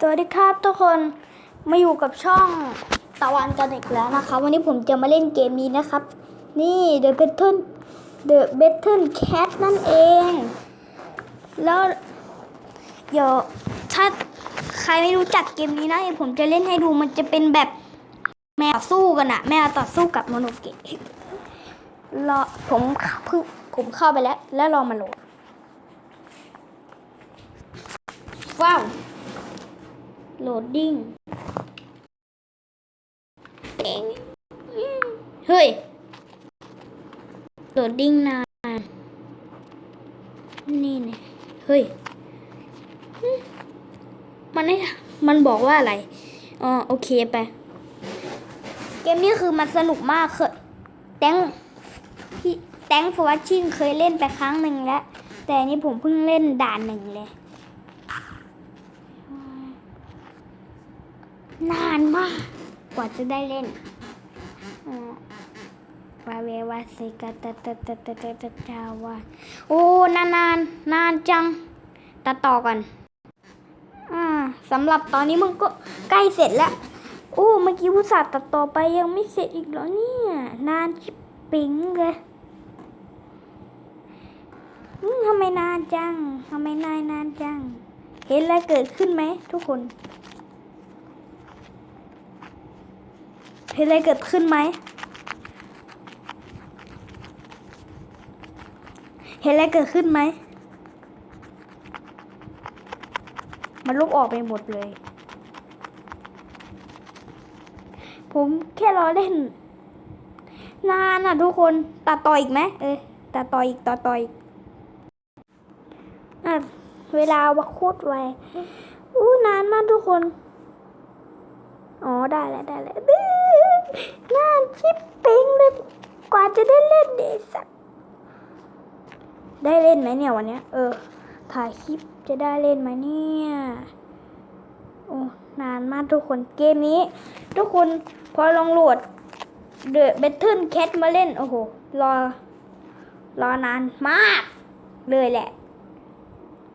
สวัสดีครับทุกคนมาอยู่กับช่องตะวันกันอีกแล้วนะคะ วันนี้ผมจะมาเล่นเกมนี้นะครับ นี่ The Battle The Battle Cat นั่นเอง แล้วเดี๋ยวถ้าใครไม่รู้จักเกมนี้นะผมจะเล่นให้ดูมันจะเป็นแบบแมวสู้กันอะแมวต่อสู้กับโมโนเกะรอผมเพิ่งผมเข้าไปแล้ว แล้วรอมาโหลดว้าว โหลดดิ้งเฮ้ย โหลดดิ้งนาน นี่เนี่ยเฮ้ย มันไม่มันบอกว่าอะไร อ๋อ โอเคไป เกมนี้คือมันสนุกมากเคยแตงพี่แตงฟอร์ชิงเคยเล่นไปครั้งหนึ่งแล้ว แต่นนี่ผมเพิ่งเล่นด่านหนึ่งเลย นานมาก กว่าจะได้เล่นอ่าวาเววาสิกาตะตะตะตะตะตะจาวาโอ้นานนานนานจังตัดต่อกันอ่าสำหรับตอนนี้มันก็ใกล้เสร็จแล้วโอ้เมื่อกี้ผู้สาห์ตัดต่อไปยังไม่เสร็จอีกเหรอเนี่ย นานชิบปิงเลยอืมทำไมนานจังทำไมนายนานจัง เห็นอะไรเกิดขึ้นไหมทุกคน เห็นอะไรเกิดขึ้นไหมเห็นอะไรเกิดขึ้นไหม มันลบออกไปหมดเลย ผมแค่รอเล่น นานอะทุกคนตัดต่ออีกไหมเออตัดต่ออีกตัดต่ออีกอะเวลาวักโคตรไวอู้นานมากทุกคน ได้แล้วได้แล้วนานชิปป่งเลยกว่าจะได้เล่นเดสักได้เล่นไหมเนี่ยวันเนี้ย เออ ถ่ายคลิปจะได้เล่นไหมเนี่ยโอ้นานมากทุกคนเกมนี้ ทุกคนพอลองโหลดเดอะเบทเทิลแคทมาเล่น โอ้โห รอ รอนานมาก เลยแหละ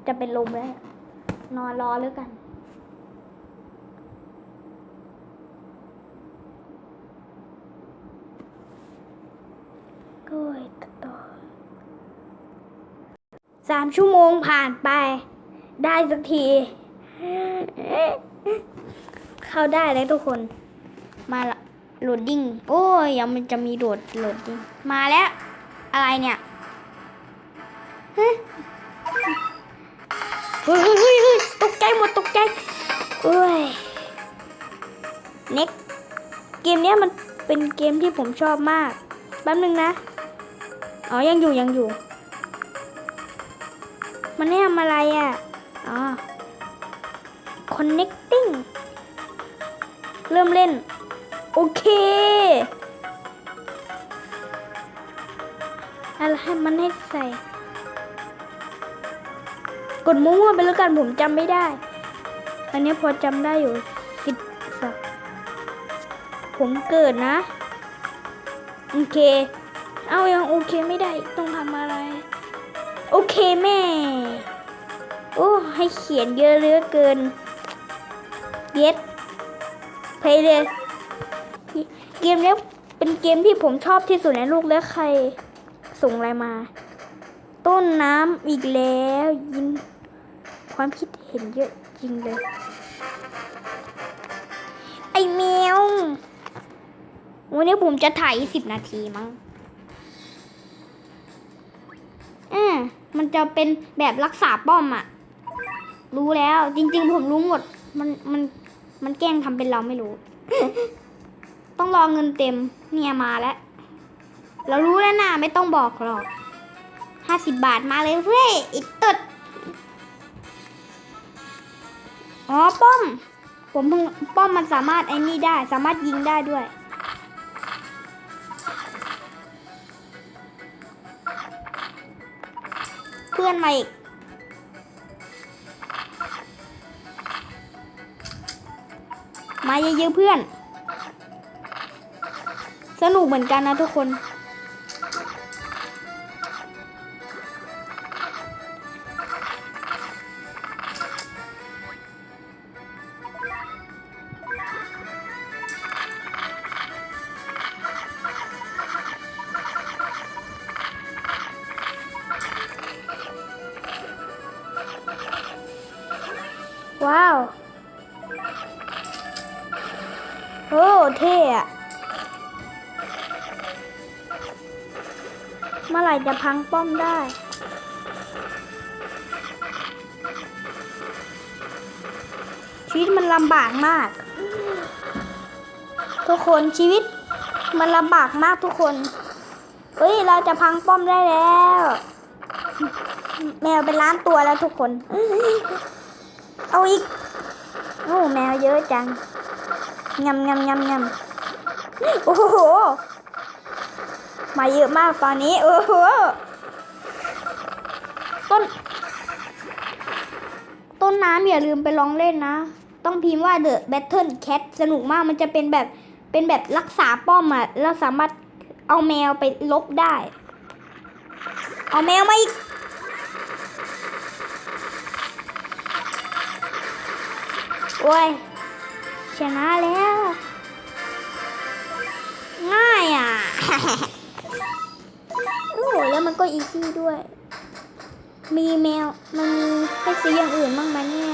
จะเป็นลมแล้ว นอนรอแล้วกัน ก้อยต่อ สามชั่วโมงผ่านไป ได้สักที เข้าได้แล้วทุกคน มาละโหลดดิ้ง โอ้ยยังมันจะมีโหลดโหลดดิ้ง มาแล้ว อะไรเนี่ยเฮ้ยเฮ้ยเฮ้ยเฮ้ยเฮ้ยตกใจหมดตกใจเอ้ยเน็กเกมเนี้ยมันเป็นเกมที่ผมชอบมาก แป๊บนึงนะ อ๋อ ยังอยู่ยังอยู่ มันให้ทำอะไรอะ อ๋อ connecting เริ่มเล่น โอเคอะไรให้มันให้ใส่ กดมั่วไปแล้วกันผมจำไม่ได้ อันนี้พอจำได้อยู่สิบสองผมเกิดนะ โอเค เอายังโอเคไม่ได้ต้องทำอะไร โอเคแม่ โอ้ ให้เขียนเยอะเหลือเกิน เย็ดเพย์เลย เกมนี้เป็นเกมที่ผมชอบที่สุดในโลกแล้วใคร ส่งอะไรมา ต้นน้ำอีกแล้วยิงความคิดเห็นเยอะจริงเลย ไอแมววันนี้ผมจะถ่ายสิบนาทีมั้ง จะเป็นแบบรักษาป้อมอะรู้แล้ว จริง ๆ ผมรู้หมด มันมันมันแกล้งทำเป็นเราไม่รู้ ต้องรอเงินเต็มเนี่ยมาแล้ว เรารู้แล้วนะไม่ต้องบอกหรอกห้าสิบบาทมาเลยเว้ยอิดตึดอ๋อป้อม ผมเพิ่งป้อมมันสามารถไอ้นี่ได้ สามารถยิงได้ด้วย อนมาอีก มาเยอะๆเพื่อน สนุกเหมือนกันนะทุกคน ว้าว โอ้เท่อะเมื่อไหร่จะพังป้อมได้ ชีวิตมันลำบากมาก ทุกคนชีวิตมันลำบากมากทุกคน เฮ้ย เราจะพังป้อมได้แล้ว แมวเป็นล้านตัวแล้วทุกคน เอาอีกโอ้แมวเยอะจังงำงำงำงำโอ้โห มาเยอะมากตอนนี้ โอ้โห ต้น ต้นน้ำอย่าลืมไปลองเล่นนะ ต้องพิมพ์ว่า The Battle Cat สนุกมากมันจะเป็นแบบ เป็นแบบรักษาป้อมอะแล้วสามารถเอาแมวไปลบได้ เอาแมวมาอีก โอ้ย ชนะแล้ว ง่ายอะ โอ้โห แล้วมันก็อีซี่ด้วย มีแมว มันมีให้ซื้ออย่างอื่นบ้างไหมเนี่ย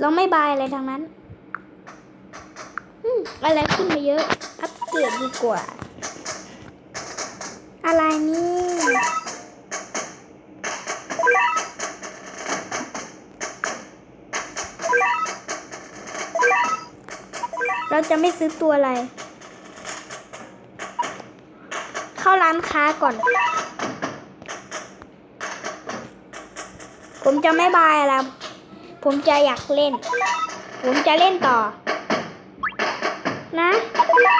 เราไม่บายอะไรทางนั้นอืมอะไรขึ้นมาเยอะ กรดดีกว่า อะไรนี่เราจะไม่ซื้อตัวอะไร เข้าร้านค้าก่อน ผมจะไม่บายแล้ว ผมจะอยากเล่น ผมจะเล่นต่อ นะ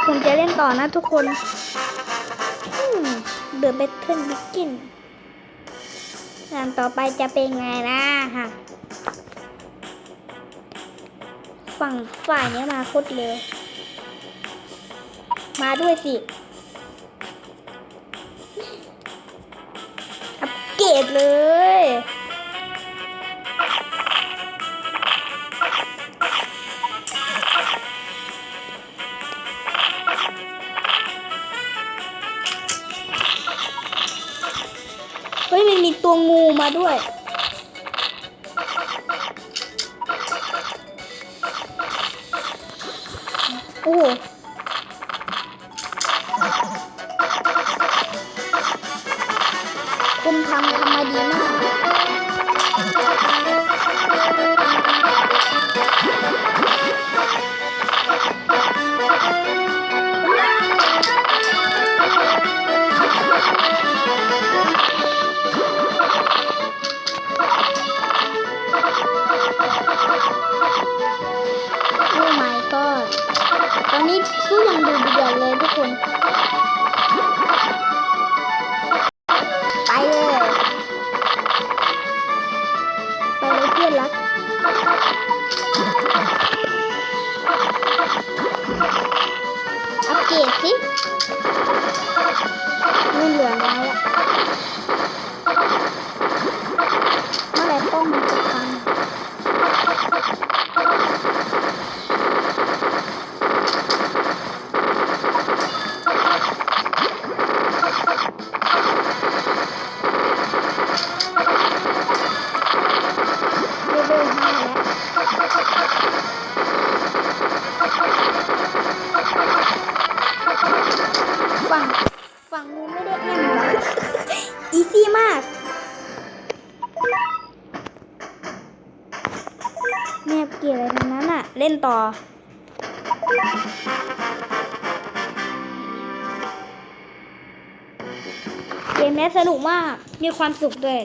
ผมจะเล่นต่อนะทุกคนเดอะเบทเทิลบิกกินงานต่อไปจะเป็นไงนะฮะฝั่งฝ่ายนี้มาโคตรเร็วมาด้วยสิ อัปเกรดเลย ด้วย โอ้โหคุณทำทำมาดีมาก นนี้สู้ยังดูเดือดเลยทุกคน ไปเลย ไปเลยเพื่อนรักอัปเกรดสิไม่เหลือน้อยละ แม่เกี่ยวอะไรทั้งนั้นอะเล่นต่อ เกมนี้สนุกมาก มีความสุขด้วย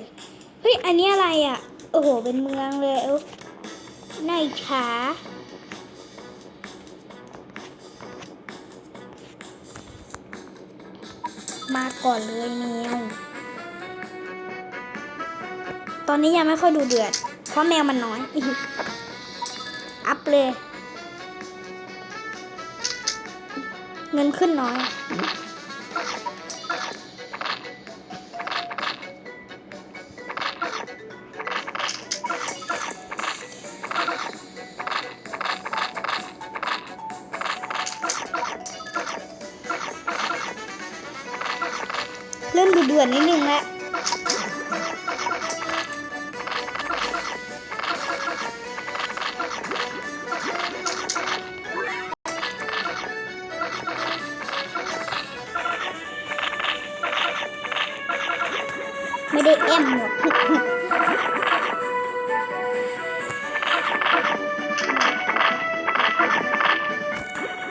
เฮ้ย อันนี้อะไรอะโอ้โห เป็นเมืองเลยเอ้ในาอิจฉามาก่อนเลยเมียวตอนนี้ยังไม่ค่อยดูเดือด เพราะแมวมันน้อย เลย เงินขึ้นน้อย